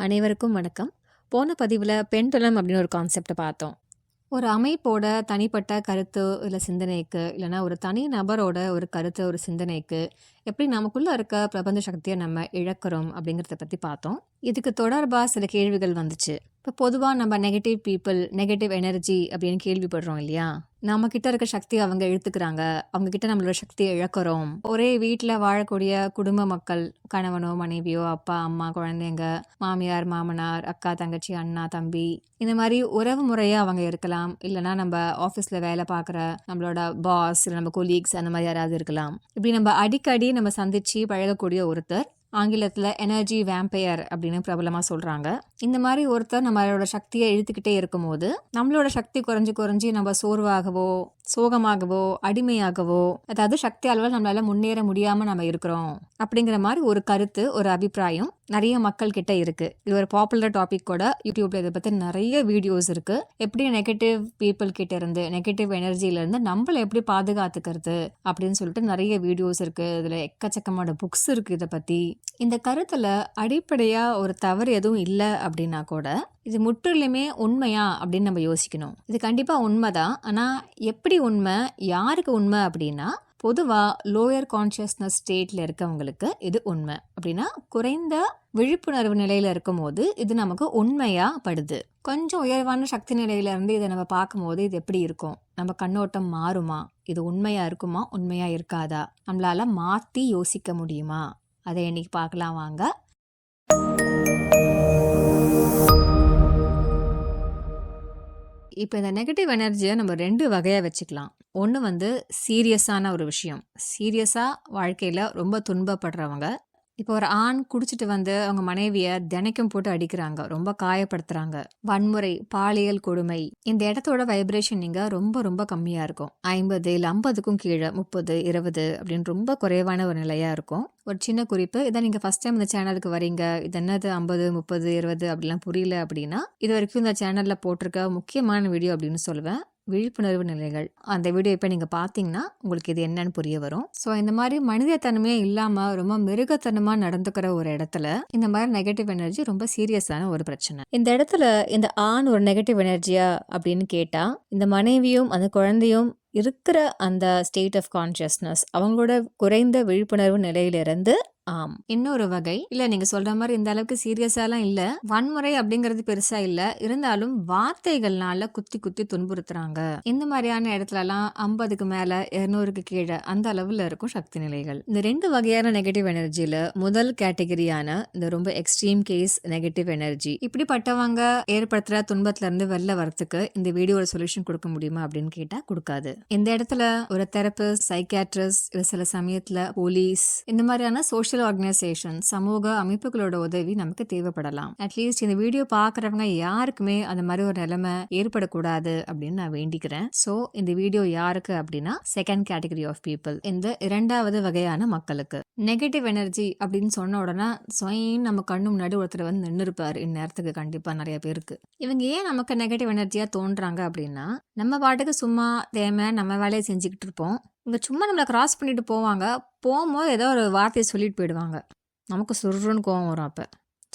அனைவருக்கும் வணக்கம். போன பதிவில் பெண்டுலம் அப்படின்னு ஒரு கான்செப்டை பார்த்தோம். ஒரு அமைப்போட தனிப்பட்ட கருத்து இல்லை சிந்தனைக்கு இல்லைன்னா ஒரு தனி நபரோட ஒரு கருத்து ஒரு சிந்தனைக்கு எப்படி நமக்குள்ளே இருக்க பிரபஞ்ச சக்தியை நம்ம இழக்கிறோம் அப்படிங்கிறத பற்றி பார்த்தோம். இதுக்கு தொடர்பாக சில கேள்விகள் வந்துச்சு. இப்போ பொதுவாக நம்ம நெகட்டிவ் பீப்புள் நெகட்டிவ் எனர்ஜி அப்படின்னு கேள்விப்படுறோம் இல்லையா? நம்ம கிட்ட இருக்க சக்தி அவங்க இழுத்துக்கிறாங்க. அவங்க கிட்ட நம்மளோட சக்தியை இழக்கிறோம். ஒரே வீட்டில் வாழக்கூடிய குடும்ப மக்கள் கணவனோ மனைவியோ அப்பா அம்மா குழந்தைங்க மாமியார் மாமனார் அக்கா தங்கச்சி அண்ணா தம்பி இந்த மாதிரி உறவு முறையாக அவங்க இருக்கலாம். இல்லைன்னா நம்ம ஆஃபீஸில் வேலை பார்க்குற நம்மளோட பாஸ் இல்லை நம்ம கொலீக்ஸ் அந்த மாதிரி யாராவது இருக்கலாம். இப்படி நம்ம அடிக்கடி நம்ம சந்திச்சு பழகக்கூடிய ஒருத்தர் ஆங்கிலத்தில் எனர்ஜி வேம்பையர் அப்படின்னு பிரபலமாக சொல்கிறாங்க இந்த மாதிரி ஒருத்தர் நம்மளோட சக்தியை இழுத்துக்கிட்டே இருக்கும்போது நம்மளோட சக்தி குறைஞ்சி குறைஞ்சி நம்ம சோர்வாகவோ சோகமாகவோ அடிமையாகவோ அதாவது சக்தி அளவில் நம்மளால முன்னேற முடியாமல் நம்ம இருக்கிறோம் அப்படிங்கிற மாதிரி ஒரு கருத்து ஒரு அபிப்பிராயம் நிறைய மக்கள் கிட்ட இருக்கு. இது ஒரு பாப்புலர் டாபிக் கூட. யூடியூப்ல இதை பத்தி நிறைய வீடியோஸ் இருக்கு. எப்படி நெகட்டிவ் பீப்புள் கிட்ட இருந்து நெகட்டிவ் எனர்ஜில இருந்து நம்மளை எப்படி பாதுகாத்துக்கிறது அப்படின்னு சொல்லிட்டு நிறைய வீடியோஸ் இருக்கு. இதுல எக்கச்சக்கமான புக்ஸ் இருக்கு இதை பத்தி. இந்த கருத்துல அடிப்படையா ஒரு தவறு எதுவும் இல்லை அப்படின்னா கூட இது முற்றிலுமே உண்மையா அப்படின்னு நம்ம யோசிக்கணும். இது கண்டிப்பாக உண்மை தான் ஆனால் எப்படி உண்மை யாருக்கு உண்மை அப்படின்னா பொதுவாக லோயர் கான்ஷியஸ்னஸ் ஸ்டேட்டில் இருக்கவங்களுக்கு இது உண்மை. அப்படின்னா குறைந்த விழிப்புணர்வு நிலையில் இருக்கும்போது இது நமக்கு உண்மையாக படுது. கொஞ்சம் உயர்வான சக்தி நிலையிலேருந்து இதை நம்ம பார்க்கும்போது இது எப்படி இருக்கும்? நம்ம கண்ணோட்டம் மாறுமா? இது உண்மையாக இருக்குமா? உண்மையாக இருக்காதா? நம்மளால் மாற்றி யோசிக்க முடியுமா? அதை இன்னைக்கு பார்க்கலாம். வாங்க. இப்போ இந்த நெகட்டிவ் எனர்ஜியை நம்ம ரெண்டு வகையாக வச்சுக்கலாம். ஒன்று வந்து சீரியஸான ஒரு விஷயம். சீரியஸாக வாழ்க்கையில் ரொம்ப துன்பப்படுறவங்க இப்போ ஒரு ஆண் குடிச்சிட்டு வந்து அவங்க மனைவியை தினைக்கும் போட்டு அடிக்கிறாங்க. ரொம்ப காயப்படுத்துறாங்க. வன்முறை பாலியல் கொடுமை. இந்த இடத்தோட வைப்ரேஷன் நீங்க ரொம்ப ரொம்ப கம்மியா இருக்கும். ஐம்பது இல்லை ஐம்பதுக்கும் கீழே முப்பது இருபது அப்படின்னு ரொம்ப குறைவான ஒரு நிலையா இருக்கும். ஒரு சின்ன குறிப்பு இதை நீங்கள் ஃபஸ்ட் டைம் இந்த சேனலுக்கு வரீங்க. இது என்னது? ஐம்பது முப்பது இருபது அப்படிலாம் புரியல அப்படின்னா இது வரைக்கும் இந்த சேனலில் போட்டிருக்க முக்கியமான வீடியோ அப்படின்னு சொல்லுவேன். விழிப்புணர்வு நிலைகள். அந்த வீடியோ இப்போ நீங்கள் பார்த்தீங்கன்னா உங்களுக்கு இது என்னன்னு புரிய வரும். ஸோ இந்த மாதிரி மனிதத்தன்மையே இல்லாமல் ரொம்ப மிருகத்தனமாக நடந்துக்கிற ஒரு இடத்துல இந்த மாதிரி நெகட்டிவ் எனர்ஜி ரொம்ப சீரியஸான ஒரு பிரச்சனை. இந்த இடத்துல இந்த ஆண் ஒரு நெகட்டிவ் எனர்ஜியா அப்படின்னு கேட்டால் இந்த மனைவியும் அந்த குழந்தையும் இருக்கிற அந்த ஸ்டேட் ஆஃப் கான்ஷியஸ்னஸ் அவங்களோட குறைந்த விழிப்புணர்வு நிலையிலிருந்து ஆம். இன்னொரு வகை. இல்ல நீங்க சொல்ற மாதிரி இந்த அளவுக்கு சீரியஸாலாம் இல்ல. வன்முறை அப்படிங்கிறது பெருசா இல்ல. இருந்தாலும் வார்த்தைகள்னால குத்தி குத்தி துன்புறுத்துறாங்க. இந்த மாதிரியான இடத்துல எல்லாம் ஐம்பதுக்கு மேல இருநூறுக்கு கீழே அந்த அளவுல இருக்கும் சக்தி நிலைகள். இந்த ரெண்டு வகையான நெகட்டிவ் எனர்ஜியில முதல் கேட்டகரியான இந்த ரொம்ப எக்ஸ்ட்ரீம் கேஸ் நெகட்டிவ் எனர்ஜி இப்படிப்பட்டவங்க ஏற்படுத்துற துன்பத்துல இருந்து வெளில வரத்துக்கு இந்த வீடியோட சொல்யூஷன் கொடுக்க முடியுமா அப்படின்னு கேட்டா கொடுக்காது. இந்த இடத்துல ஒரு தெரபிஸ்ட் சைக்காட்ரிஸ்ட் சில சமயத்துல போலீஸ் இந்த மாதிரியான சோஷியல் ஆர்கனைசேஷன் சமூக அமைப்புகளோட உதவி நமக்கு தேவைப்படலாம். அட்லீஸ்ட் இந்த வீடியோ பாக்குறவங்க யாருக்குமே அந்த மாதிரி ஒரு நிலைமை ஏற்படக்கூடாது அப்படின்னு நான் வேண்டிக்கிறேன். ஸோ இந்த வீடியோ யாருக்கு அப்படின்னா செகண்ட் கேட்டகரி ஆஃப் பீப்புள் இந்த இரண்டாவது வகையான மக்களுக்கு. நெகட்டிவ் எனர்ஜி அப்படின்னு சொன்ன உடனே சுயம் நம்ம கண்ணு முன்னாடி ஒருத்தர் வந்து நின்று இருப்பாரு இந்நேரத்துக்கு கண்டிப்பா நிறைய பேருக்கு. இவங்க ஏன் நமக்கு நெகட்டிவ் எனர்ஜியா தோன்றாங்க அப்படின்னா நம்ம பாட்டுக்கு சும்மா தேமை நம்ம வேலையை செஞ்சுக்கிட்டு இருப்போம். இங்கே சும்மா நம்மளை கிராஸ் பண்ணிட்டு போவாங்க. போகும்போது ஏதோ ஒரு வார்த்தையை சொல்லிட்டு போயிடுவாங்க. நமக்கு சுருன்னு கோவம் வரும் அப்போ.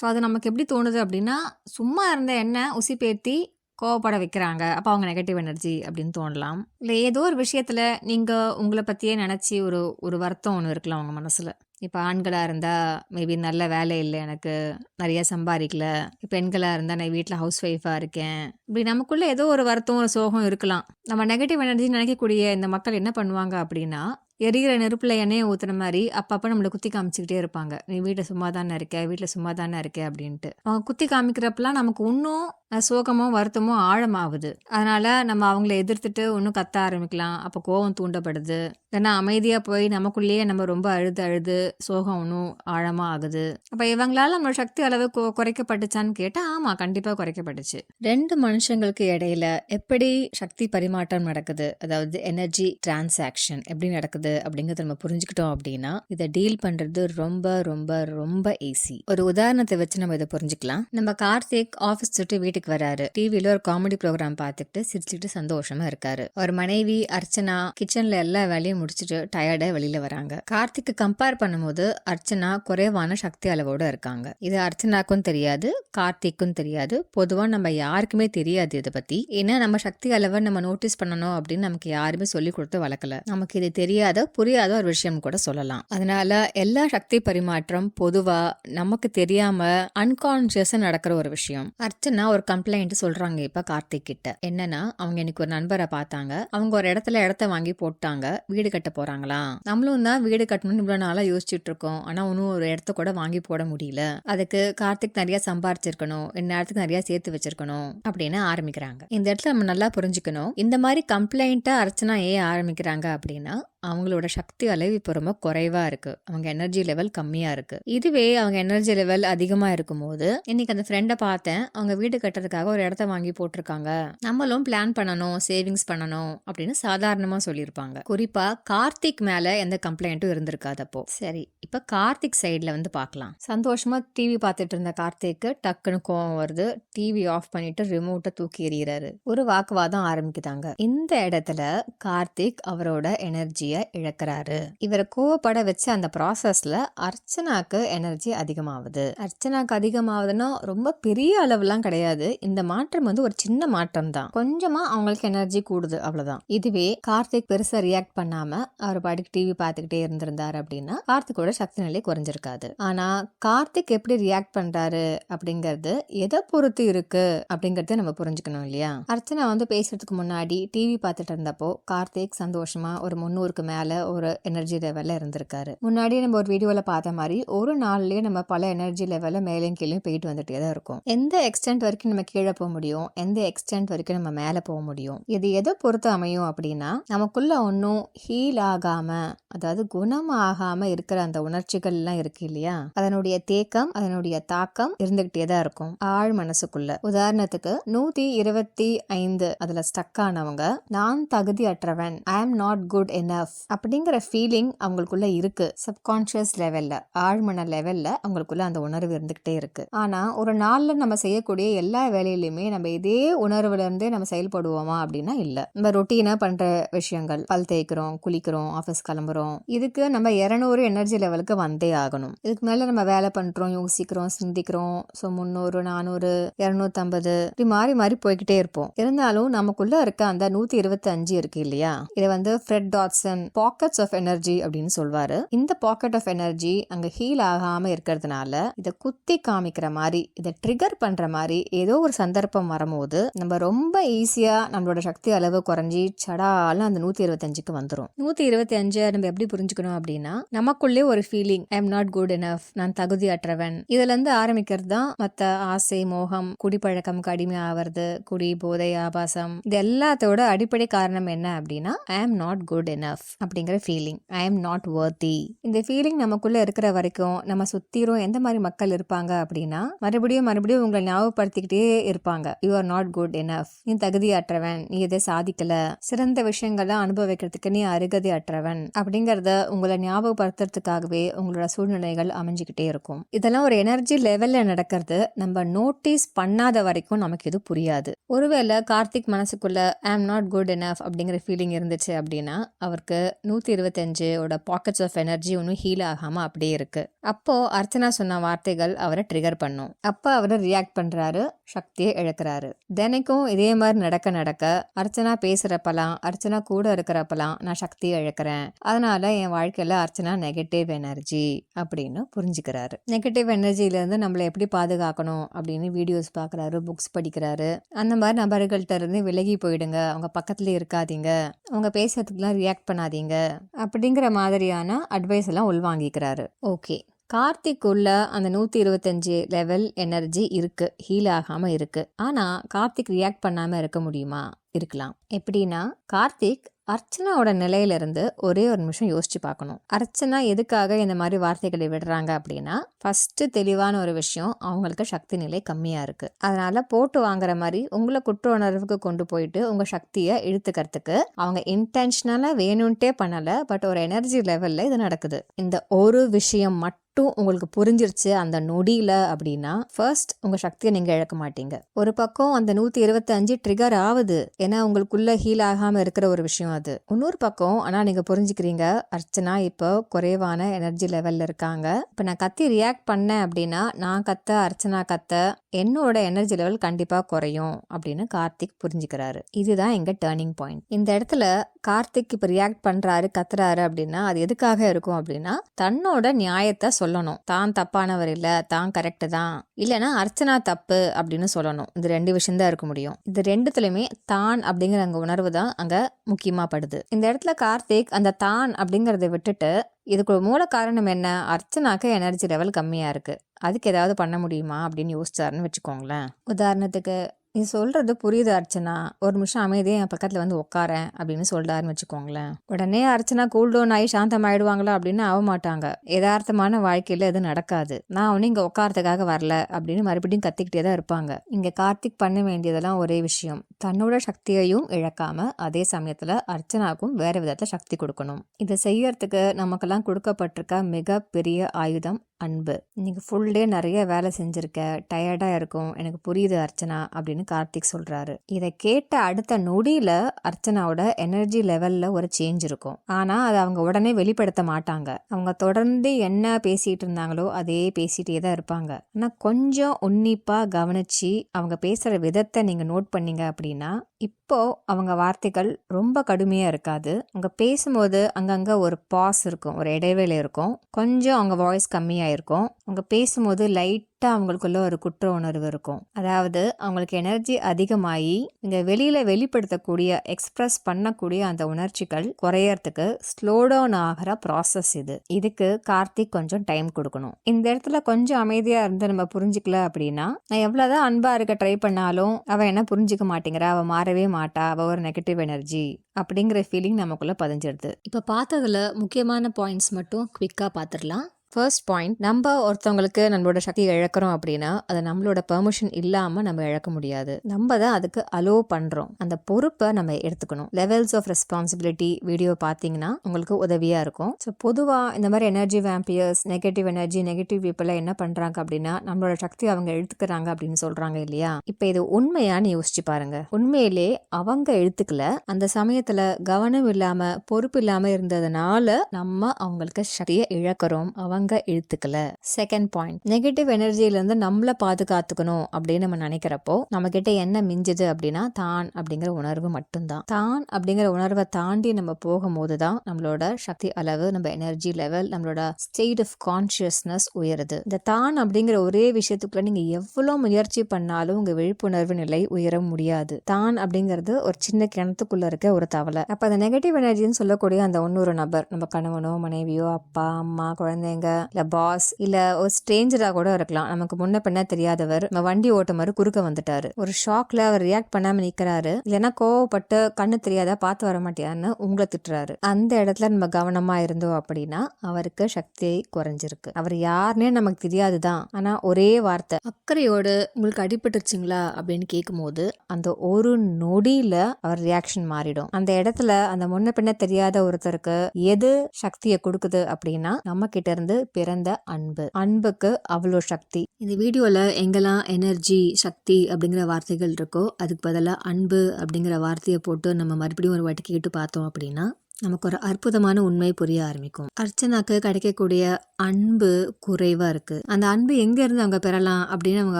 ஸோ அது நமக்கு எப்படி தோணுது அப்படின்னா சும்மா இருந்த எண்ணெய் உசி பேர்த்தி கோவப்பட வைக்கிறாங்க. அப்போ அவங்க நெகட்டிவ் எனர்ஜி அப்படின்னு தோணலாம். இல்லை ஏதோ ஒரு விஷயத்தில் நீங்கள் உங்களை பற்றியே நினச்சி ஒரு ஒரு வருத்தம் ஒன்று இருக்கலாம் அவங்க மனசில். இப்போ ஆண்களாக இருந்தால் மேபி நல்ல வேலை இல்லை எனக்கு நிறைய சம்பாதிக்கல. பெண்களாக இருந்தால் நான் வீட்டில் ஹவுஸ் ஒய்ஃபாக இருக்கேன். இப்படி நமக்குள்ளே ஏதோ ஒரு வருத்தம் ஒரு சோகம் இருக்கலாம். நம்ம நெகட்டிவ் எனர்ஜி நினைக்கக்கூடிய இந்த மக்கள் என்ன பண்ணுவாங்க அப்படின்னா எரிகிற நெருப்பில் எண்ணெயை ஊற்றுன மாதிரி அப்பப்போ நம்மளை குத்தி காமிச்சிக்கிட்டே இருப்பாங்க. நீ வீட்டில் சும்மா தானே இருக்க வீட்டில் சும்மா தானே இருக்க அப்படின்ட்டு. அவங்க குத்தி காமிக்கிறப்பெல்லாம் நமக்கு இன்னும் சோகமும் வருத்தமும் ஆழமாகுது. அதனால நம்ம அவங்கள எதிர்த்துட்டு ஒன்றும் கத்த ஆரம்பிக்கலாம். அப்போ கோவம் தூண்டப்படுது. ஏன்னா அமைதியாக போய் நமக்குள்ளேயே நம்ம ரொம்ப அழுது அழுது சோகம் ஒன்றும் ஆழமாக ஆகுது. அப்போ இவங்களால நம்மளோட சக்தி அளவு குறைக்கப்பட்டுச்சான்னு கேட்டால் ஆமாம் கண்டிப்பாக குறைக்கப்பட்டுச்சு. ரெண்டு மனுஷங்களுக்கு இடையில எப்படி சக்தி பரிமாற்றம் நடக்குது? அதாவது எனர்ஜி டிரான்சாக்ஷன் எப்படி நடக்குது? அப்படிங்கிறத நம்ம புரிஞ்சுக்கிட்டோம் அப்படின்னா இதை டீல் பண்ணுறது ரொம்ப ரொம்ப ரொம்ப ஈஸி ஒரு உதாரணத்தை வச்சு நம்ம இதை புரிஞ்சுக்கலாம். நம்ம கார்த்திக் ஆஃபீஸ் சுட்டு வீட்டுக்கு வீட்டுக்கு வராரு. டிவில ஒரு காமெடி ப்ரோக்ராம் பார்த்துட்டு சிரிச்சுட்டு சந்தோஷமா இருக்காரு. அவர் மனைவி அர்ச்சனா கிச்சன்ல எல்லா வேலையும் முடிச்சுட்டு டயர்டா வெளியில வராங்க. கார்த்திக்கு கம்பேர் பண்ணும்போது அர்ச்சனா குறைவான சக்தி அளவோட இருக்காங்க. இது அர்ச்சனாக்கும் தெரியாது கார்த்திக்கும் தெரியாது. பொதுவா நம்ம யாருக்குமே தெரியாது இதை பத்தி. ஏன்னா நம்ம சக்தி அளவை நம்ம நோட்டீஸ் பண்ணணும் அப்படின்னு நமக்கு யாருமே சொல்லி கொடுத்து வளர்க்கல. நமக்கு இது தெரியாத புரியாத ஒரு விஷயம் கூட சொல்லலாம். அதனால எல்லா சக்தி பரிமாற்றம் பொதுவா நமக்கு தெரியாம அன்கான்சியஸா நடக்கிற ஒரு விஷயம். அர்ச்சனா ஒரு கம்ப்ளைண்ட் சொல்றாங்க இப்ப கார்த்திக் கிட்ட. என்னன்னா அவங்க எனக்கு ஒரு நண்பரை பார்த்தாங்க. அவங்க ஒரு இடத்துல இடத்த வாங்கி போட்டாங்க. வீடு கட்ட போறாங்களாம் நம்மளும் தான் வீடு கட்டணும்னு இவ்வளவு நாளா யோசிச்சுட்டு இருக்கோம். ஆனா ஒன்னும் ஒரு இடத்த கூட வாங்கி போட முடியல. அதுக்கு கார்த்திக் நிறைய சம்பாரிச்சிருக்கணும். இந்நேரத்துக்கு நிறைய சேர்த்து வச்சிருக்கணும் அப்படின்னு ஆரம்பிக்கிறாங்க. இந்த இடத்துல நம்ம நல்லா புரிஞ்சுக்கணும். இந்த மாதிரி கம்ப்ளைண்ட்டை அர்ச்சனா ஏன் ஆரம்பிக்கிறாங்க அப்படின்னா அவங்களோட சக்தி அளவு இப்போ ரொம்ப குறைவா இருக்கு. அவங்க எனர்ஜி லெவல் கம்மியா இருக்கு. இதுவே அவங்க எனர்ஜி லெவல் அதிகமா இருக்கும்போது இன்னைக்கு அந்த ஃப்ரெண்டை பார்த்தேன். அவங்க வீடு கட்டுறதுக்காக ஒரு இடத்த வாங்கி போட்டிருக்காங்க. நம்மளும் பிளான் பண்ணணும் சேவிங்ஸ் பண்ணணும் அப்படின்னு சாதாரணமா சொல்லியிருப்பாங்க. குறிப்பா கார்த்திக் மேல எந்த கம்ப்ளைண்ட்டும் இருந்திருக்காது அப்போ. சரி இப்ப கார்த்திக் சைட்ல வந்து பார்க்கலாம். சந்தோஷமா டிவி பார்த்துட்டு இருந்த கார்த்திக்கு டக்குன்னு கோவம் வருது. டிவி ஆஃப் பண்ணிட்டு ரிமோட்டை தூக்கி எறிகிறாரு. ஒரு வாக்குவாதம் ஆரம்பிக்குதாங்க. இந்த இடத்துல கார்த்திக் அவரோட எனர்ஜியை இழக்கிறாரு. இவரை கோவப்பட வச்ச அந்த ப்ராசஸ்ல அர்ச்சனாக்கு எனர்ஜி அதிகமாகுது. அர்ச்சனாக்கு அதிகமாகுதுன்னா ரொம்ப பெரிய அளவுலாம் கிடையாது. இந்த மாற்றம் வந்து ஒரு சின்ன மாற்றம் தான் கொஞ்சமா அவங்களுக்கு எனர்ஜி கூடுது அவ்வளவுதான். இதுவே கார்த்திக் பெருசா ரியாக்ட் பண்ணாம அவர் பாட்டுக்கு டிவி பார்த்துக்கிட்டே இருந்திருந்தாரு அப்படின்னா கார்த்திகோட சக்தி நிலை குறைஞ்சிருக்காது. ஆனா கார்த்திக் எப்படி ரியாக்ட் பண்றாரு அப்படிங்கிறது எதை பொறுத்து இருக்கு அப்படிங்கறத நம்ம புரிஞ்சுக்கணும் இல்லையா? அர்ச்சனா வந்து பேசுறதுக்கு முன்னாடி டிவி பார்த்துட்டு இருந்தப்போ கார்த்திக் சந்தோஷமா ஒரு முன்னூறுக்கு மேல ஒரு எனர்ஜி லெவல்ல இருந்திருக்காரு. முன்னாடி நம்ம ஒரு வீடியோல பார்த்த மாதிரி ஒரு நாள்லயே நம்ம பல எனர்ஜி லெவல்ல மேலேயும் கீழே போயிட்டு வந்துட்டே தான் இருக்கும். எந்த எக்ஸ்டென்ட் வரைக்கும் நம்ம கீழே போக முடியும்? எந்த எக்ஸ்டென்ட் வரைக்கும் நம்ம மேலே போக முடியும்? இது எதை பொறுத்து அமையும் அப்படின்னா நமக்குள்ள ஒன்றும் ஹீல் ஆகாம அதாவது குணமாகாம இருக்கிற அந்த உணர்ச்சிகள் எல்லாம் இருக்கு இல்லையா? அதனுடைய தேக்கம் அதனுடைய தாக்கம் இருந்துகிட்டே தான் இருக்கும் ஆழ் மனசுக்குள்ள. உதாரணத்துக்கு நூத்தி இருபத்தி ஐந்து அதுல ஸ்டக் ஆனவங்க நான் தகுதி அற்றவன் I am not good enough அப்படிங்கிற ஃபீலிங் அவங்களுக்குள்ள இருக்கு. சப்கான்சியஸ் லெவல்ல ஆழ்மன லெவல்ல அவங்களுக்குள்ள அந்த உணர்வு இருந்துகிட்டே இருக்கு. ஆனா ஒரு நாள்ல நம்ம செய்யக்கூடிய எல்லா வேலையிலுமே நம்ம இதே உணர்வுல இருந்தே நம்ம செயல்படுவோமா அப்படின்னா இல்ல. நம்ம ரொட்டீனா பண்ற விஷயங்கள் பல் தேய்க்கிறோம் குளிக்கிறோம் ஆஃபீஸ் கிளம்புறோம் இதுக்கு நம்ம இருநூறு எனர்ஜி லெவலுக்கு வந்தே ஆகணும். இதுக்கு மேல நம்ம வேலை பண்றோம் யோசிக்கிறோம் சிந்திக்கிறோம் ஸோ முந்நூறு நானூறு இரநூத்தம்பது இப்படி மாறி மாறி போய்கிட்டே இருப்போம். இருந்தாலும் நமக்குள்ள இருக்க அந்த நூத்தி இருபத்தி அஞ்சு இருக்கு இல்லையா? இதை வந்து Fred Dodson packets of energy அப்படின்னு சொல்வாரு. இந்த பாக்கெட் ஆஃப் எனர்ஜி அங்க ஹீல் ஆகாம இருக்கிறதுனால இதை குத்தி காமிக்கிற மாதிரி இதை ட்ரிகர் பண்ற மாதிரி ஏதோ ஒரு சந்தர்ப்பம் வரும்போது நம்ம ரொம்ப ஈஸியாக நம்மளோட சக்தி அளவு குறைஞ்சி சடாலும் அந்த நூற்றி இருபத்தஞ்சுக்கு வந்துடும் நூற்றி இருபத்தி அஞ்சு நம்ம எப்படி புரிஞ்சுக்கணும் அப்படின்னா நமக்குள்ளே ஒரு feeling I am not good enough நான் தகுதி அற்றவன் இதுலேருந்து ஆரம்பிக்கிறது தான் மற்ற ஆசை மோகம் குடிப்பழக்கம் கடுமை ஆவறது குடி போதை ஆபாசம். இது எல்லாத்தோட அடிப்படை காரணம் என்ன அப்படின்னா I am not good enough அப்படிங்கிற feeling I am not worthy இந்த ஃபீலிங் நமக்குள்ளே இருக்கிற வரைக்கும் நம்ம சுத்திரும் எந்த மாதிரி மக்கள் இருப்பாங்க அப்படின்னா மறுபடியும் மறுபடியும் உங்களை ஞாபகப்படுத்திக்கிட்டே இருப்பாங்க. You are not good enough நீ தகுதியற்றவன் நீ எதை சாதிக்கல. சிறந்த விஷயங்களை அனுபவிக்கிறதுக்கு நீ அருகதி அற்றவன். அப்படிங்கறத உங்களை ஞாபகப்படுத்துறதுக்காகவே உங்களோட சூழ்நிலைகள் அமைஞ்சுக்கிட்டே இருக்கும். இதெல்லாம் ஒரு எனர்ஜி லெவல்ல நடக்கிறது. நம்ம நோட்டீஸ் பண்ணாத வரைக்கும் நமக்கு இது புரியாது. ஒருவேளை கார்த்திக் மனசுக்குள்ள I am not good enough அப்படிங்கிற ஃபீலிங் இருந்துச்சு அப்படின்னா அவருக்கு நூத்தி இருபத்தஞ்சோட பாக்கெட்ஸ் ஆஃப் எனர்ஜி ஒன்றும் ஹீல் ஆகாம அப்படியே இருக்கு. அப்போ அர்ச்சனா சொன்ன வார்த்தைகள் அவரை ட்ரிகர் பண்ணும். அப்போ அவர் ரியாக்ட் பண்றாரு. சக்தியை இழக்கிறாரு. தினைக்கும் இதே மாதிரி நடக்க நடக்க அர்ச்சனா பேசுறப்பெல்லாம் அர்ச்சனா கூட இருக்கிறப்பலாம் நான் சக்தியை இழக்கிறேன். அதனால என் வாழ்க்கையில அர்ச்சனா நெகட்டிவ் எனர்ஜி அப்படின்னு புரிஞ்சுக்கிறாரு. நெகட்டிவ் எனர்ஜில இருந்து நம்மளை எப்படி பாதுகாக்கணும் அப்படின்னு வீடியோஸ் பாக்குறாரு புக்ஸ் படிக்கிறாரு. அந்த மாதிரி நபர்கள்ட்ட இருந்து விலகி போயிடுங்க. அவங்க பக்கத்துல இருக்காதீங்க. அவங்க பேசுறதுக்குலாம் ரியாக்ட் பண்ணாதீங்க. அப்படிங்கிற மாதிரியான அட்வைஸ் எல்லாம் உள்வாங்கிக்கிறாரு. ஓகே கார்த்திக்குள்ள அந்த நூற்றி இருபத்தஞ்சு லெவல் எனர்ஜி இருக்குது ஹீல் ஆகாமல் இருக்குது ஆனால் கார்த்திக் ரியாக்ட் பண்ணாமல் இருக்க முடியுமா? இருக்கலாம். எப்படின்னா கார்த்திக் அர்ச்சனாவோட நிலையிலிருந்து ஒரே ஒரு நிமிஷம் யோசிச்சு பார்க்கணும். அர்ச்சனா எதுக்காக இந்த மாதிரி வார்த்தைகளை விடுறாங்க அப்படின்னா ஃபர்ஸ்ட் தெளிவான ஒரு விஷயம் அவங்களுக்கு சக்தி நிலை கம்மியா இருக்கு. அதனால போட்டு வாங்குற மாதிரி உங்களை குற்ற உணர்வுக்கு கொண்டு போயிட்டு உங்க சக்தியை இழுத்துக்கிறதுக்கு அவங்க இன்டென்ஷனலா வேணும்ட்டே பண்ணல பட் ஒரு எனர்ஜி லெவல்ல இது நடக்குது. இந்த ஒரு விஷயம் மட்டும் மட்டும் உங்களுக்கு புரிஞ்சிருச்சு அந்த நொடியில் அப்படின்னா ஃபர்ஸ்ட் உங்கள் சக்தியை நீங்கள் இழக்க மாட்டீங்க. ஒரு பக்கம் அந்த நூற்றி இருபத்தஞ்சு ட்ரிகர் ஆகுது. ஏன்னா உங்களுக்குள்ளே ஹீல் ஆகாமல் இருக்கிற ஒரு விஷயம் அது. இன்னொரு பக்கம் ஆனால் நீங்கள் புரிஞ்சுக்கிறீங்க அர்ச்சனா இப்போ குறைவான எனர்ஜி லெவலில் இருக்காங்க. இப்போ நான் கத்தி ரியாக்ட் பண்ணேன் அப்படின்னா நான் கத்த அர்ச்சனா கத்த என்னோட எனர்ஜி லெவல் கண்டிப்பாக குறையும் அப்படின்னு கார்த்திக் புரிஞ்சுக்கிறாரு. இதுதான் எங்கள் டேர்னிங் பாயிண்ட் இந்த இடத்துல கார்த்திக் இப்போ ரியாக்ட் பண்ணுறாரு கத்துறாரு அப்படின்னா அது எதுக்காக இருக்கும் அப்படின்னா தன்னோட நியாயத்தை சொல்லணும். தான் தப்பானவர் இல்ல தான் கரெக்டு தான். இல்லைன்னா அர்ச்சனா தப்பு அப்படின்னு சொல்லணும். இது ரெண்டு விஷயம்தான் இருக்க முடியும். இது ரெண்டுத்துலயுமே தான் அப்படிங்கிற அங்க உணர்வு தான் அங்க முக்கியமா படுது. இந்த இடத்துல கார்த்திக் அந்த தான் அப்படிங்கறத விட்டுட்டு இதுக்கு மூல காரணம் என்ன? அர்ச்சனாக்கு எனர்ஜி லெவல் கம்மியா இருக்கு. அதுக்கு ஏதாவது பண்ண முடியுமா அப்படின்னு யோசிச்சாருன்னு வச்சுக்கோங்களேன். உதாரணத்துக்கு நீ சொல்கிறது புரியுது அர்ச்சனா. ஒரு நிமிஷம் அமைதியே என் பக்கத்தில் வந்து உட்காரேன் அப்படின்னு சொல்கிறாருன்னு வச்சுக்கோங்களேன். உடனே அர்ச்சனா கூல் டவுன் ஆகி சாந்தம் ஆயிடுவாங்களா? அப்படின்னு ஆக மாட்டாங்க. யதார்த்தமான வாழ்க்கையில் எதுவும் நடக்காது. நான் ஒன்றும் இங்கே உட்காரத்துக்காக வரல அப்படின்னு மறுபடியும் கத்திக்கிட்டே தான் இருப்பாங்க. இங்கே கார்த்திக் பண்ண வேண்டியதெல்லாம் ஒரே விஷயம். தன்னோட சக்தியையும் இழக்காம அதே சமயத்தில் அர்ச்சனாக்கும் வேறு விதத்தில் சக்தி கொடுக்கணும். இதை செய்யறதுக்கு நமக்கெல்லாம் கொடுக்கப்பட்டிருக்க மிக பெரிய ஆயுதம் அன்பு. நீங்கள் ஃபுல் டே நிறைய வேலை செஞ்சுருக்க டயர்டாக இருக்கும் எனக்கு புரியுது அர்ச்சனா அப்படின்னு கார்த்திக் சொல்கிறாரு இதை கேட்ட அடுத்த நொடியில் அர்ச்சனாவோட எனர்ஜி லெவலில் ஒரு சேஞ்ச் இருக்கும். ஆனால் அதை அவங்க உடனே வெளிப்படுத்த மாட்டாங்க. அவங்க தொடர்ந்து என்ன பேசிகிட்டு இருந்தாங்களோ அதே பேசிகிட்டே தான் இருப்பாங்க. ஆனால் கொஞ்சம் உன்னிப்பாக கவனிச்சு அவங்க பேசுகிற விதத்தை நீங்கள் நோட் பண்ணீங்க அப்படின்னா இப்போ அவங்க வார்த்தைகள் ரொம்ப கடுமையாக இருக்காது. அவங்க பேசும்போது அங்கங்கே ஒரு பாஸ் இருக்கும் ஒரு இடைவேளை இருக்கும். கொஞ்சம் அவங்க வாய்ஸ் கம்மியா இருக்கும். அவங்க பேசும்போது லைட்டாக அவங்களுக்குள்ள ஒரு குற்ற உணர்வு இருக்கும். அதாவது அவங்களுக்கு எனர்ஜி அதிகமாகி இங்கே வெளியில் வெளிப்படுத்தக்கூடிய எக்ஸ்பிரஸ் பண்ணக்கூடிய அந்த உணர்ச்சிகள் குறையறதுக்கு ஸ்லோ டவுன் ஆகிற ப்ராசஸ் இது. இதுக்கு கார்த்திக் கொஞ்சம் டைம் கொடுக்கணும். இந்த இடத்துல கொஞ்சம் அமைதியாக இருந்து நம்ம புரிஞ்சுக்கல அப்படின்னா நான் எவ்வளோதான் அன்பாக இருக்க ட்ரை பண்ணாலும் அவள் என்ன புரிஞ்சுக்க மாட்டேங்கிறா அவள் மாறவே மாட்டா அவள் ஒரு நெகட்டிவ் எனர்ஜி அப்படிங்கிற ஃபீலிங் நமக்குள்ளே பதிஞ்சிடுது இப்போ பார்த்ததில் முக்கியமான பாயிண்ட்ஸ் மட்டும் குவிக்காக பார்த்துடலாம். ஃபர்ஸ்ட் பாயிண்ட் நம்ம ஒருத்தவங்களுக்கு நம்மளோட சக்தியை இழக்கிறோம் அப்படின்னா அதை நம்மளோட பெர்மிஷன் இல்லாமல் நம்ம இழக்க முடியாது. நம்ம தான் அதுக்கு அலோ பண்ணுறோம் அந்த பொறுப்பை நம்ம எடுத்துக்கணும். லெவல்ஸ் ஆஃப் ரெஸ்பான்சிபிலிட்டி வீடியோ பார்த்தீங்கன்னா உங்களுக்கு உதவியாக இருக்கும். ஸோ பொதுவாக இந்த மாதிரி energy vampires negative energy negative பீப்புளை என்ன பண்ணுறாங்க அப்படின்னா நம்மளோட சக்தி அவங்க எழுத்துக்கிறாங்க அப்படின்னு சொல்கிறாங்க இல்லையா? இப்போ இது உண்மையான்னு யோசிச்சு பாருங்க. உண்மையிலே அவங்க எழுத்துக்கல அந்த சமயத்தில் கவனம் இல்லாமல் பொறுப்பு இல்லாமல் இருந்ததுனால நம்ம அவங்களுக்கு சக்தியை இழக்கிறோம். அவங்க இழுத்துக்கல. செகண்ட் பாயிண்ட் நெகட்டிவ் எனர்ஜியிலேருந்து இருந்து நம்மள பாதுகாத்துக்கணும் அப்படின்னு நம்ம நினைக்கிறப்போ நம்ம கிட்ட என்ன மிஞ்சுது அப்படின்னா தான் அப்படிங்கிற உணர்வு மட்டும்தான். தான் அப்படிங்கிற உணர்வை தாண்டி நம்ம போகும்போது தான் நம்மளோட சக்தி அளவு நம்ம எனர்ஜி லெவல் நம்மளோட ஸ்டேட் ஆஃப் கான்சியஸ்னஸ் உயருது. இந்த தான் அப்படிங்கிற ஒரே விஷயத்துக்குள்ள நீங்க எவ்வளவு முயற்சி பண்ணாலும் உங்க விழிப்புணர்வு நிலை உயர முடியாது. தான் அப்படிங்கிறது ஒரு சின்ன கிணத்துக்குள்ள இருக்க ஒரு தவளை. அப்ப அந்த நெகட்டிவ் எனர்ஜின்னு சொல்லக்கூடிய அந்த இன்னொரு நபர் நம்ம கணவனோ மனைவியோ அப்பா அம்மா குழந்தைங்க இல்லை பாஸ் இல்லை ஒரு ஸ்ட்ரேஞ்சராக கூட இருக்கலாம். நமக்கு முன்ன பின்ன தெரியாதவர் நம்ம வண்டி ஓட்டும் மாதிரி குறுக்க வந்துட்டாரு. ஒரு ஷாக்ல அவர் ரியாக்ட் பண்ணாம நிக்கிறாரு. இல்லைன்னா கோவப்பட்டு கண்ணு தெரியாத பார்த்து வர மாட்டியான்னு உங்களை திட்டுறாரு. அந்த இடத்துல நம்ம கவனமா இருந்தோம் அப்படின்னா அவருக்கு சக்தி குறைஞ்சிருக்கு. அவர் யாருன்னே நமக்கு தெரியாதுதான். ஆனா ஒரே வார்த்தை அக்கறையோடு உங்களுக்கு அடிபட்டுருச்சுங்களா? அப்படின்னு கேட்கும்போது அந்த ஒரு நொடியில அவர் ரியாக்ஷன் மாறிடும். அந்த இடத்துல அந்த முன்ன பின்ன தெரியாத ஒருத்தருக்கு எது சக்தியை கொடுக்குது அப்படின்னா நம்ம கிட்ட இருந்து பிறந்த அன்பு. அன்புக்கு அவ்வளோ சக்தி. இந்த வீடியோவில் எங்கெல்லாம் எனர்ஜி சக்தி அப்படிங்கிற வார்த்தைகள் இருக்கோ அதுக்கு பதிலாக அன்பு அப்படிங்கிற வார்த்தையை போட்டு நம்ம மறுபடியும் ஒரு வாட்டி கேட்டு பார்த்தோம் அப்படின்னா நமக்கு ஒரு அற்புதமான உண்மை புரிய ஆரம்பிக்கும். அர்ச்சனாக்கு கிடைக்கக்கூடிய அன்பு குறைவா இருக்கு. அந்த அன்பு எங்க இருந்து அவங்க பெறலாம் அப்படின்னு அவங்க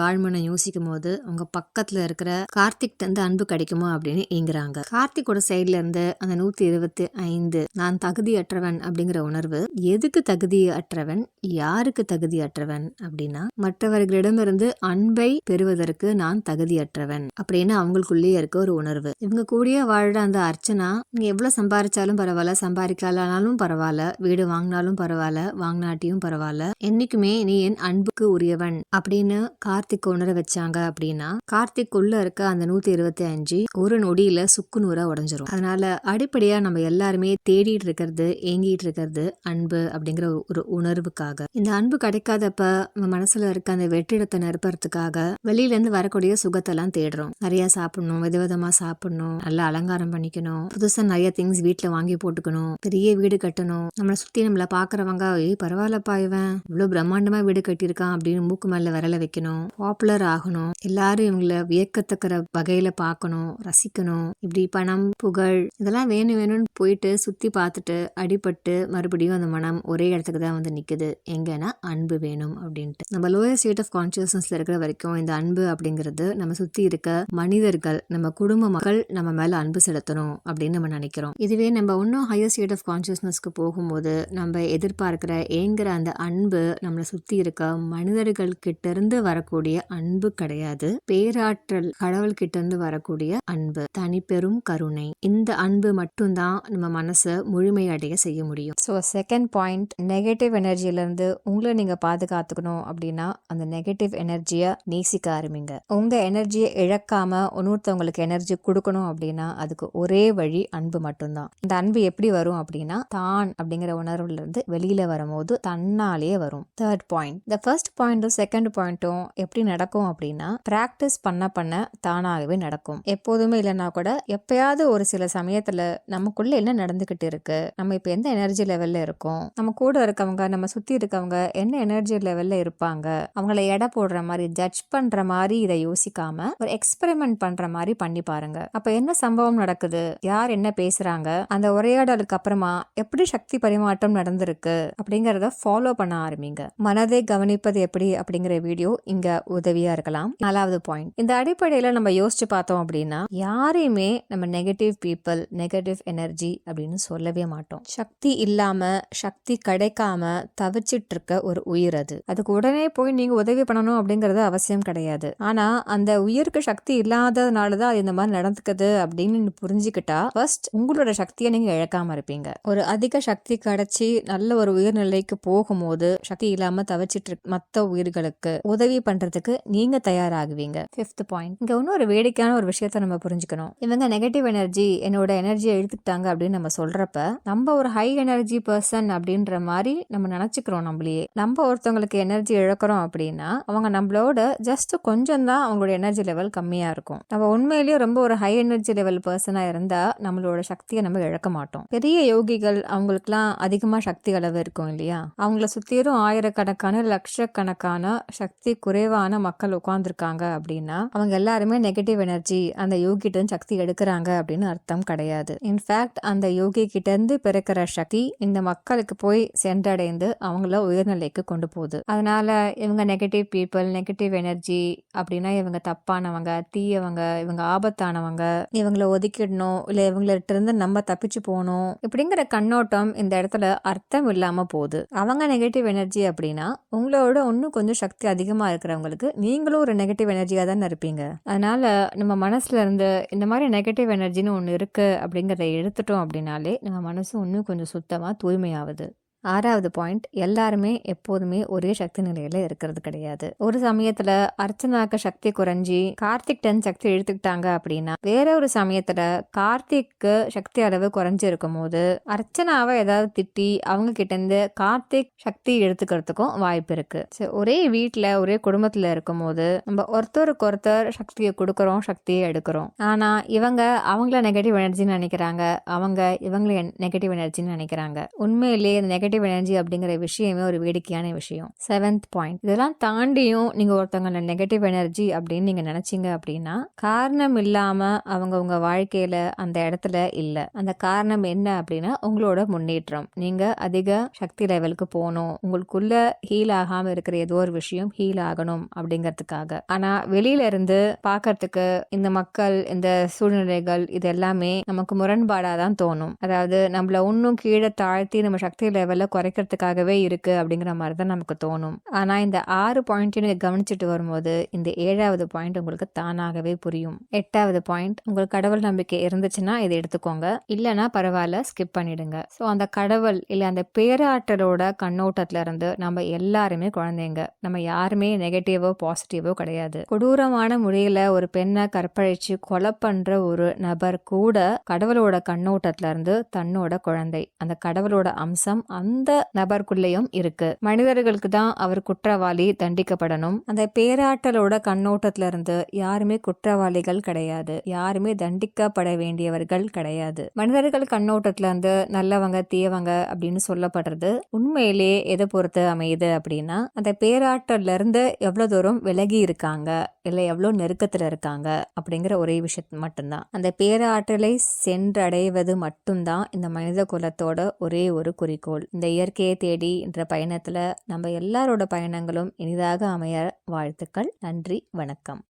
ஆழ்மனை யோசிக்கும் போது அவங்க பக்கத்துல இருக்கிற கார்த்திக் தந்து அன்பு கிடைக்குமா அப்படின்னு ஏங்குறாங்க. கார்த்திகோட சைட்ல இருந்து அந்த நூத்தி இருபத்தி ஐந்து நான் தகுதியற்றவன் அப்படிங்கிற உணர்வு எதுக்கு தகுதியற்றவன் யாருக்கு தகுதியற்றவன் அப்படின்னா மற்றவர்களிடமிருந்து அன்பை பெறுவதற்கு நான் தகுதியற்றவன் அப்படின்னு அவங்களுக்குள்ளேயே இருக்க ஒரு உணர்வு. இவங்க கூடிய வாழ்ற அந்த அர்ச்சனா நீங்க எவ்வளவு சம்பாரிச்சாலும் பரவாயில்ல சம்பாதிக்கலனாலும் பரவாயில்ல வீடு வாங்கினாலும் பரவாயில்ல வாங்கினாட்டியும் பரவாயில்ல. என்னைக்குமே நீ என் அன்புக்கு உரியவன் அப்படின்னு கார்த்திக் உணர வச்சாங்க அப்படின்னா கார்த்திக் உள்ள இருக்க அந்த நூத்தி இருபத்தி அஞ்சு ஒரு நொடியில சுக்கு நூறா உடஞ்சிரும். அதனால அடிப்படையா நம்ம எல்லாருமே தேடிட்டு இருக்கிறது ஏங்கிட்டு இருக்கிறது அன்பு அப்படிங்கிற ஒரு- உணர்வுக்காக. இந்த அன்பு கிடைக்காதப்ப நம்ம மனசுல இருக்க அந்த வெற்றிடத்தை நிரப்புறதுக்காக வெளியில இருந்து வரக்கூடிய சுகத்தெல்லாம் தேடுறோம். நிறைய சாப்பிடணும் விதவிதமா சாப்பிடணும் நல்லா அலங்காரம் பண்ணிக்கணும் புதுசா நிறைய திங்ஸ் வீட்டுல வாங்கி வாங்கி போட்டுக்கணும். பெரிய வீடு கட்டணும். நம்மளை சுத்தி நம்மள பாக்குறவங்க ஏய் பரவாயில்லப்பா இவன். இவ்வளவு பிரம்மாண்டமா வீடு கட்டியிருக்கான் அப்படின்னு மூக்கு மேல விரல வைக்கணும். பாப்புலர் ஆகணும். எல்லாரும் இவங்கள வியக்கத்தக்கிற வகையில பார்க்கணும் ரசிக்கணும். இப்படி பணம் புகழ் இதெல்லாம் வேணும் வேணும்னு போயிட்டு சுத்தி பார்த்துட்டு அடிபட்டு மறுபடியும் அந்த மனம் ஒரே இடத்துக்கு தான் வந்து நிக்குது. எங்கன்னா அன்பு வேணும் அப்படின்ட்டு. நம்ம லோயர் ஸ்டேட் ஆஃப் கான்சியஸ்னஸ்ல இருக்கிற வரைக்கும் இந்த அன்பு அப்படிங்கிறது நம்ம சுத்தி இருக்க மனிதர்கள் நம்ம குடும்ப மக்கள் நம்ம மேல அன்பு செலுத்தணும் அப்படின்னு நம்ம நினைக்கிறோம். இதுவே நம்ம இன்னும் ஹையர் ஸ்டேட் ஆஃப் கான்ஷியஸ்னஸ்க்கு போகும்போது நம்ம எதிர்பார்க்கிற ஏங்குற அந்த அன்பு நம்மளை சுற்றி இருக்க மனிதர்கள்கிட்ட இருந்து வரக்கூடிய அன்பு கிடையாது. பேராற்றல் கடவுள்கிட்ட இருந்து வரக்கூடிய அன்பு தனிப்பெரும் கருணை. இந்த அன்பு மட்டும்தான் நம்ம மனசை முழுமையடைய செய்ய முடியும். ஸோ செகண்ட் பாயிண்ட் நெகட்டிவ் எனர்ஜியிலேருந்து உங்களை நீங்கள் பாதுகாத்துக்கணும் அப்படின்னா அந்த நெகட்டிவ் எனர்ஜியை நேசிக்க ஆரம்பிங்க. உங்கள் எனர்ஜியை இழக்காம இன்னொருத்தவங்களுக்கு எனர்ஜி கொடுக்கணும் அப்படின்னா அதுக்கு ஒரே வழி அன்பு மட்டும்தான். இந்த அன்பு எப்படி வரும் அப்படின்னா தான் அப்படிங்கிற உணர்வுல இருந்து வெளியில வரும்போது தன்னாலேயே வரும். தேர்ட் பாயிண்ட் இந்த ஃபர்ஸ்ட் பாயிண்ட்டும் செகண்ட் பாயிண்ட்டும் எப்படி நடக்கும் அப்படின்னா பிராக்டிஸ் பண்ண பண்ண தானாகவே நடக்கும். எப்போதுமே இல்லைன்னா கூட எப்பயாவது ஒரு சில சமயத்துல நமக்குள்ள என்ன நடந்துகிட்டு இருக்கு நம்ம இப்ப எந்த எனர்ஜி லெவல்ல இருக்கோம் நம்ம கூட இருக்கவங்க நம்ம சுத்தி இருக்கவங்க என்ன எனர்ஜி லெவல்ல இருப்பாங்க அவங்கள எடை போடுற மாதிரி ஜட்ஜ் பண்ற மாதிரி இதை யோசிக்காம ஒரு எக்ஸ்பெரிமெண்ட் பண்ற மாதிரி பண்ணி பாருங்க. அப்ப என்ன சம்பவம் நடக்குது யார் என்ன பேசுறாங்க அந்த ஒரு உரையாடலுக்கு அப்புறமா எப்படி சக்தி பரிமாற்றம் நடந்திருக்கு அப்படிங்கறத ஃபாலோ பண்ண ஆரம்பிங்க. மனதை கவனிப்பது எப்படி அப்படிங்கிற வீடியோ இங்க உதவியா இருக்கலாம். நாலாவது பாயிண்ட் இந்த அடிப்படையில நம்ம யோசிச்சு பார்த்தோம் அப்படின்னா யாரையுமே நம்ம நெகட்டிவ் பீப்புள் நெகட்டிவ் எனர்ஜி அப்படின்னு சொல்லவே மாட்டோம். சக்தி இல்லாம சக்தி கிடைக்காம தவிச்சிட்டு இருக்க ஒரு உயிர் அது. அதுக்கு உடனே போய் நீங்க உதவி பண்ணணும் அப்படிங்கறது அவசியம் கிடையாது. ஆனா அந்த உயிருக்கு சக்தி இல்லாததுனால தான் அது இந்த மாதிரி நடந்துக்குது அப்படின்னு புரிஞ்சுக்கிட்டா ஃபர்ஸ்ட் உங்களோட சக்தியை நீங்க இழக்காமல் இருப்பீங்க. ஒரு அதிக சக்தி கிடைச்சி நல்ல ஒரு உயர்நிலைக்கு போகும்போது சக்தி இல்லாமல் தவிச்சிட்டு மற்ற உயிர்களுக்கு உதவி பண்ணுறதுக்கு நீங்கள் தயாராகுவீங்க. ஃபிஃப்த் பாயிண்ட் இங்கே இன்னும் ஒரு வேடிக்கையான ஒரு விஷயத்த நம்ம புரிஞ்சுக்கணும். இவங்க நெகட்டிவ் எனர்ஜி என்னோட எனர்ஜியை எடுத்துக்கிட்டாங்க அப்படின்னு நம்ம சொல்கிறப்ப நம்ம ஒரு ஹை எனர்ஜி பர்சன் அப்படின்ற மாதிரி நம்ம நினச்சிக்கிறோம் நம்மளையே. நம்ம ஒருத்தவங்களுக்கு எனர்ஜி இழக்கிறோம் அப்படின்னா அவங்க நம்மளோட ஜஸ்ட் கொஞ்சம் தான் அவங்களோட எனர்ஜி லெவல் கம்மியாக இருக்கும். நம்ம உண்மையிலேயே ரொம்ப ஒரு ஹை எனர்ஜி லெவல் பர்சனாக இருந்தால் நம்மளோட சக்தியை நம்ம இழக்க மாட்டோம். பெரிய யோகிகள் அவங்களுக்குலாம் அதிகமாக சக்தி அளவு இருக்கும் இல்லையா? அவங்கள சுற்றிலும் ஆயிரக்கணக்கான லட்சக்கணக்கான சக்தி குறைவான மக்கள் உட்கார்ந்துருக்காங்க அப்படின்னா அவங்க எல்லாருமே நெகட்டிவ் எனர்ஜி அந்த யோகிட்ட சக்தி எடுக்கிறாங்க அப்படின்னு அர்த்தம் கிடையாது. இன்ஃபேக்ட் அந்த யோகி கிட்ட இருந்து பிறக்கிற சக்தி இந்த மக்களுக்கு போய் சென்றடைந்து அவங்கள உயர்நிலைக்கு கொண்டு போகுது. அதனால இவங்க நெகட்டிவ் பீப்புள் நெகட்டிவ் எனர்ஜி அப்படின்னா இவங்க தப்பானவங்க தீயவங்க இவங்க ஆபத்தானவங்க இவங்கள ஒதுக்கிடணும் இல்லை இவங்கள்ட்ட இருந்து நம்ம தப்பிச்சு போகணும் இப்படிங்கிற கண்ணோட்டம் இந்த இடத்துல அர்த்தம் இல்லாமல் போகுது. அவங்க நெகட்டிவ் எனர்ஜி அப்படின்னா உங்களோட இன்னும் கொஞ்சம் சக்தி அதிகமாக இருக்கிறவங்களுக்கு நீங்களும் ஒரு நெகட்டிவ் எனர்ஜியாக தானே இருப்பீங்க. அதனால நம்ம மனசுல இருந்து இந்த மாதிரி நெகட்டிவ் எனர்ஜின்னு ஒன்று இருக்கு அப்படிங்கிறத எடுத்துட்டோம் அப்படின்னாலே நம்ம மனசு இன்னும் கொஞ்சம் சுத்தமாக தூய்மையாகுது. ஆறாவது பாயிண்ட் எல்லாருமே எப்போதுமே ஒரே சக்தி நிலையில இருக்கிறது கிடையாது. ஒரு சமயத்துல அர்ச்சனாக்கு சக்தி குறைஞ்சி கார்த்திக் டென் சக்தி இழுத்துக்கிட்டாங்க அப்படின்னா வேற ஒரு சமயத்துல கார்த்திக்கு சக்தி அளவு குறைஞ்சி இருக்கும் போது அர்ச்சனாவை ஏதாவது திட்டி அவங்க கிட்ட இருந்து கார்த்திக் சக்தி எடுத்துக்கிறதுக்கும் வாய்ப்பு இருக்கு. சரி, ஒரே வீட்டுல ஒரே குடும்பத்துல இருக்கும் போது நம்ம ஒருத்தருக்கு ஒருத்தர் சக்தியை கொடுக்கறோம் சக்தியை எடுக்கிறோம். ஆனா இவங்க அவங்கள நெகட்டிவ் எனர்ஜின்னு நினைக்கிறாங்க அவங்க இவங்கள நெகட்டிவ் எனர்ஜின்னு நினைக்கிறாங்க. உண்மையிலேயே இந்த நெகட்டிவ் எனர்ஜி அப்படிங்கிற விஷயமே ஒரு வேடிக்கையான விஷயம். செவன்த் பாயிண்ட் இதெல்லாம் தாண்டியும் நீங்க ஒருத்தவங்கள நெகட்டிவ் எனர்ஜி அப்படின்னு நீங்க நினைச்சீங்க அப்படின்னா காரணம் இல்லாம அவங்க உங்க வாழ்க்கையில அந்த இடத்துல இல்ல. அந்த காரணம் என்ன அப்படின்னா உங்களோட முன்னேற்றம். நீங்க அதிக சக்தி லெவலுக்கு போகணும். உங்களுக்குள்ள ஹீல் ஆகாம இருக்கிற ஏதோ ஒரு விஷயம் ஹீல் ஆகணும் அப்படிங்கிறதுக்காக. ஆனா வெளியில இருந்து பார்க்கறதுக்கு இந்த மக்கள் இந்த சூழ்நிலைகள் இது எல்லாமே நமக்கு முரண்பாடாக தான் தோணும். அதாவது நம்மள இன்னும் கீழே தாழ்த்தி நம்ம சக்தி லெவலில் குறைக்கிறதுக்காகவே இருக்குது அப்படிங்கிற மாதிரி தான் நமக்கு தோணும். ஆனால் இந்த ஆறு பாயிண்ட்டையும் நீங்கள் கவனிச்சுட்டு வரும்போது இந்த ஏழாவது பாயிண்ட் உங்களுக்கு தானாகவே புரியும். எட்டாவது பாயிண்ட் உங்களுக்கு கடவுள் நம்பிக்கை இருந்துச்சுன்னா இதை எடுத்துக்கோங்க. இல்லைன்னா பரவாயில்ல ஸ்கிப் பண்ணிடுங்க. ஸோ அந்த கடவுள் இல்லை அந்த பேராற்றலோட கண்ணோட்டத்துல இருந்து நம்ம எல்லாருமே குழந்தைங்க. நம்ம யாருமே நெகட்டிவோ பாசிட்டிவோ கிடையாது. கொடூரமான முறையில் ஒரு பெண்ணை கற்பழிச்சு கொலை பண்ற ஒரு நபர் கூட கடவுளோட கண்ணோட்டத்துல இருந்து தன்னோட குழந்தை. அந்த கடவுளோட அம்சம் அந்த அந்த நபருக்குள்ளேயும் இருக்கு. மனிதர்களுக்கு தான் அவர் குற்றவாளி தண்டிக்கப்படணும். அந்த பேராற்றலோட கண்ணோட்டத்துல இருந்து யாருமே குற்றவாளிகள் கிடையாது. யாருமே தண்டிக்கப்பட வேண்டியவர்கள் கிடையாது. மனிதர்கள் கண்ணோட்டத்துல இருந்து நல்லவங்க தீயவங்க அப்படின்னு சொல்லப்படுறது உண்மையிலேயே எதை பொறுத்து அமையுது அப்படின்னா அந்த பேராற்றல்ல இருந்து எவ்வளவு தூரம் விலகி இருக்காங்க இல்ல எவ்வளவு நெருக்கத்துல இருக்காங்க அப்படிங்கிற ஒரே விஷயம் மட்டும்தான். அந்த பேராற்றலை சென்றடைவது மட்டும்தான் இந்த மனித குலத்தோட ஒரே ஒரு குறிக்கோள். இந்த இயற்கையை தேடி என்ற பயணத்தில் நம்ம எல்லாரோட பயணங்களும் இனிதாக அமைய வாழ்த்துக்கள். நன்றி வணக்கம்.